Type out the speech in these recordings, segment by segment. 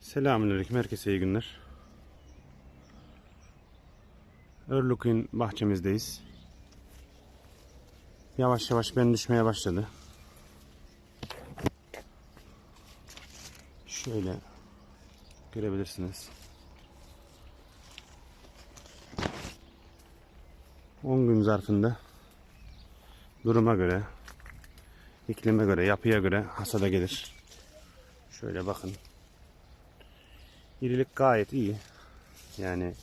Selamünaleyküm. Herkese iyi günler. Örlük'ün bahçemizdeyiz. Yavaş yavaş ben düşmeye başladı. Şöyle görebilirsiniz. 10 gün zarfında duruma göre, iklime göre, yapıya göre hasada gelir. Şöyle bakın. İrilik gayet iyi. Yani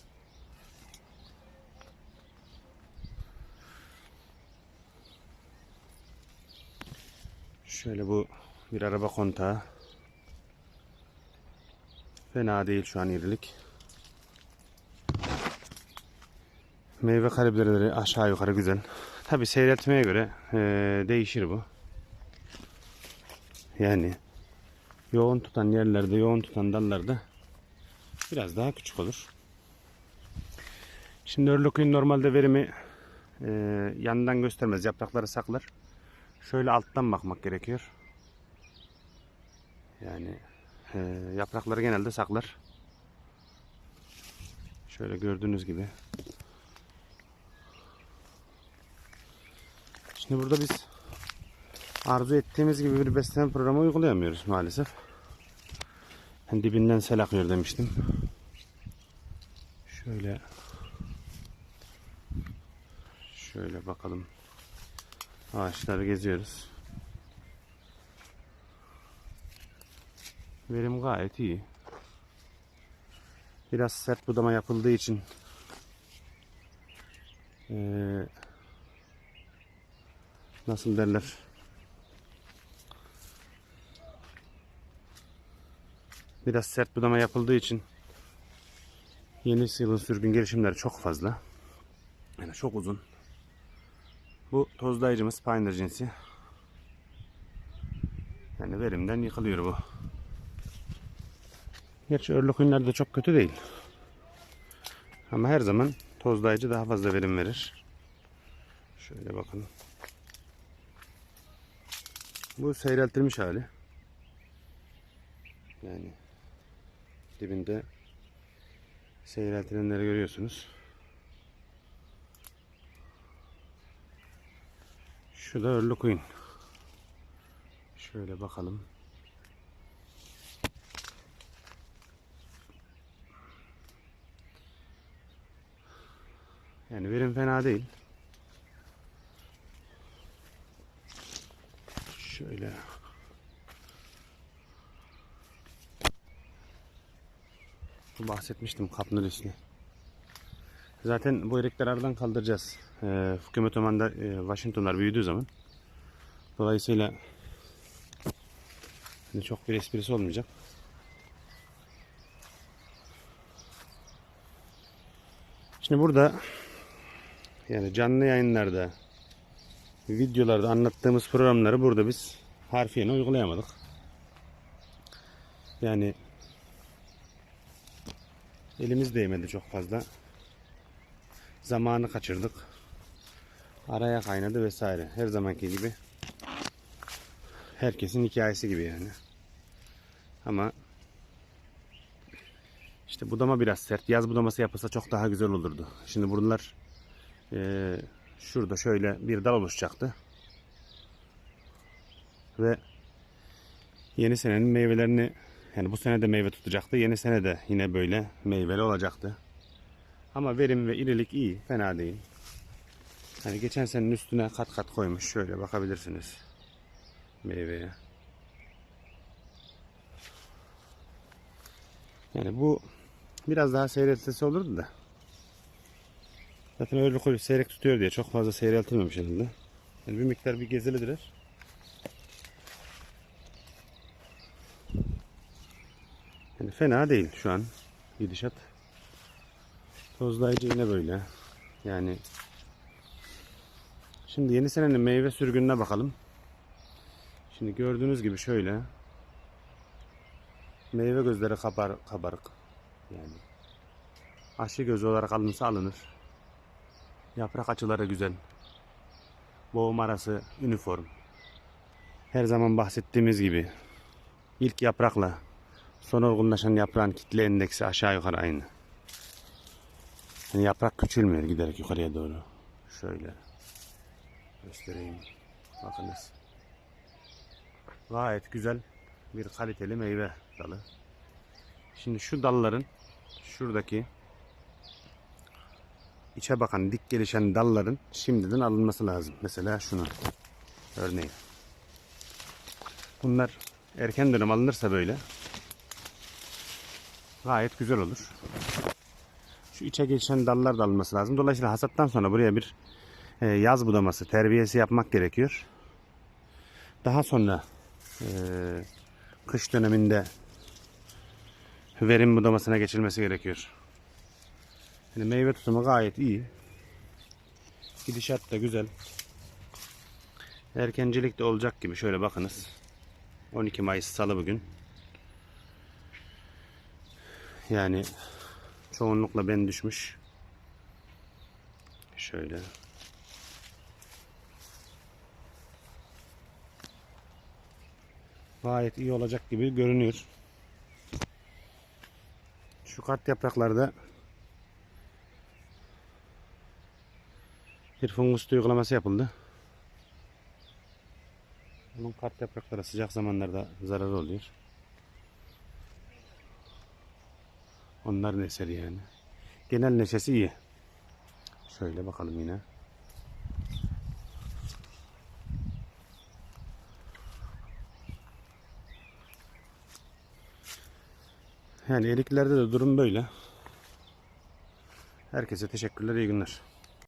şöyle bu bir araba kontağı. Fena değil şu an irilik. Meyve kalibreleri aşağı yukarı güzel. Tabi seyretmeye göre eee, değişir bu. Yani yoğun tutan yerlerde, yoğun tutan dallarda biraz daha küçük olur. Şimdi örlükün normalde verimi e, yandan göstermez. Yaprakları saklar. Şöyle alttan bakmak gerekiyor. Yani e, yaprakları genelde saklar. Şöyle gördüğünüz gibi. Şimdi burada biz arzu ettiğimiz gibi bir besleme programı uygulayamıyoruz maalesef. Ben dibinden sel akıyor demiştim. Şöyle şöyle bakalım. Ağaçları geziyoruz. Verim gayet iyi. Biraz sert budama yapıldığı için eee, nasıl derler? Biraz sert budama yapıldığı için yeni yılın sürgün gelişimleri çok fazla. Yani çok uzun. Bu tozlayıcımız Pioneer cinsi. Yani verimden yıkılıyor bu. Gerçi örlük ürünler de çok kötü değil. Ama her zaman tozlayıcı daha fazla verim verir. Şöyle bakın. Bu seyreltilmiş hali. Yani dibinde seyreltilenleri görüyorsunuz. Şu da örlü koyun. Şöyle bakalım. Yani verim fena değil. Şöyle bahsetmiştim kapnır ismi. Zaten bu erikleri aradan kaldıracağız. Ee, Hükümet Oman'da e, Washingtonlar büyüdüğü zaman. Dolayısıyla hani çok bir esprisi olmayacak. Şimdi burada yani canlı yayınlarda videolarda anlattığımız programları burada biz harfiyen uygulayamadık. Yani elimiz değmedi çok fazla. Zamanı kaçırdık. Araya kaynadı vesaire. Her zamanki gibi. Herkesin hikayesi gibi yani. Ama işte budama biraz sert. Yaz budaması yapılsa çok daha güzel olurdu. Şimdi bunlar eee, şurada şöyle bir dal oluşacaktı. Ve yeni senenin meyvelerini yani bu sene de meyve tutacaktı. Yeni sene de yine böyle meyveli olacaktı. Ama verim ve irilik iyi. Fena değil. Hani geçen senenin üstüne kat kat koymuş. Şöyle bakabilirsiniz. Meyveye. Yani bu biraz daha seyretmesi olurdu da. Zaten öyle koyu seyrek tutuyor diye çok fazla seyreltilmemiş herhalde. Yani bir miktar bir gezilidir. Yani fena değil şu an gidişat. Tozlayıcı yine böyle. Yani şimdi yeni senenin meyve sürgününe bakalım. Şimdi gördüğünüz gibi şöyle meyve gözleri kabar, kabarık. Yani aşı gözü olarak alınsa alınır. Yaprak açıları güzel. Boğum arası üniform. Her zaman bahsettiğimiz gibi ilk yaprakla Son olgunlaşan yaprağın kitle endeksi aşağı yukarı aynı. Yani yaprak küçülmüyor giderek yukarıya doğru. Şöyle göstereyim. Bakınız. Gayet güzel bir kaliteli meyve dalı. Şimdi şu dalların şuradaki içe bakan dik gelişen dalların şimdiden alınması lazım. Mesela şunu örneğin. Bunlar erken dönem alınırsa böyle gayet güzel olur. Şu içe geçen dallar da alınması lazım. Dolayısıyla hasattan sonra buraya bir e, yaz budaması, terbiyesi yapmak gerekiyor. Daha sonra e, kış döneminde verim budamasına geçilmesi gerekiyor. Yani meyve tutumu gayet iyi. Gidişat da güzel. Erkencilik de olacak gibi. Şöyle bakınız. 12 Mayıs Salı bugün. Yani çoğunlukla ben düşmüş. Şöyle. Gayet iyi olacak gibi görünüyor. Şu kart yapraklarda bir fungus uygulaması yapıldı. Bunun kart yaprakları sıcak zamanlarda zararı oluyor. Onların eseri yani. Genel neşesi iyi. Şöyle bakalım yine. Yani eriklerde de durum böyle. Herkese teşekkürler, iyi günler.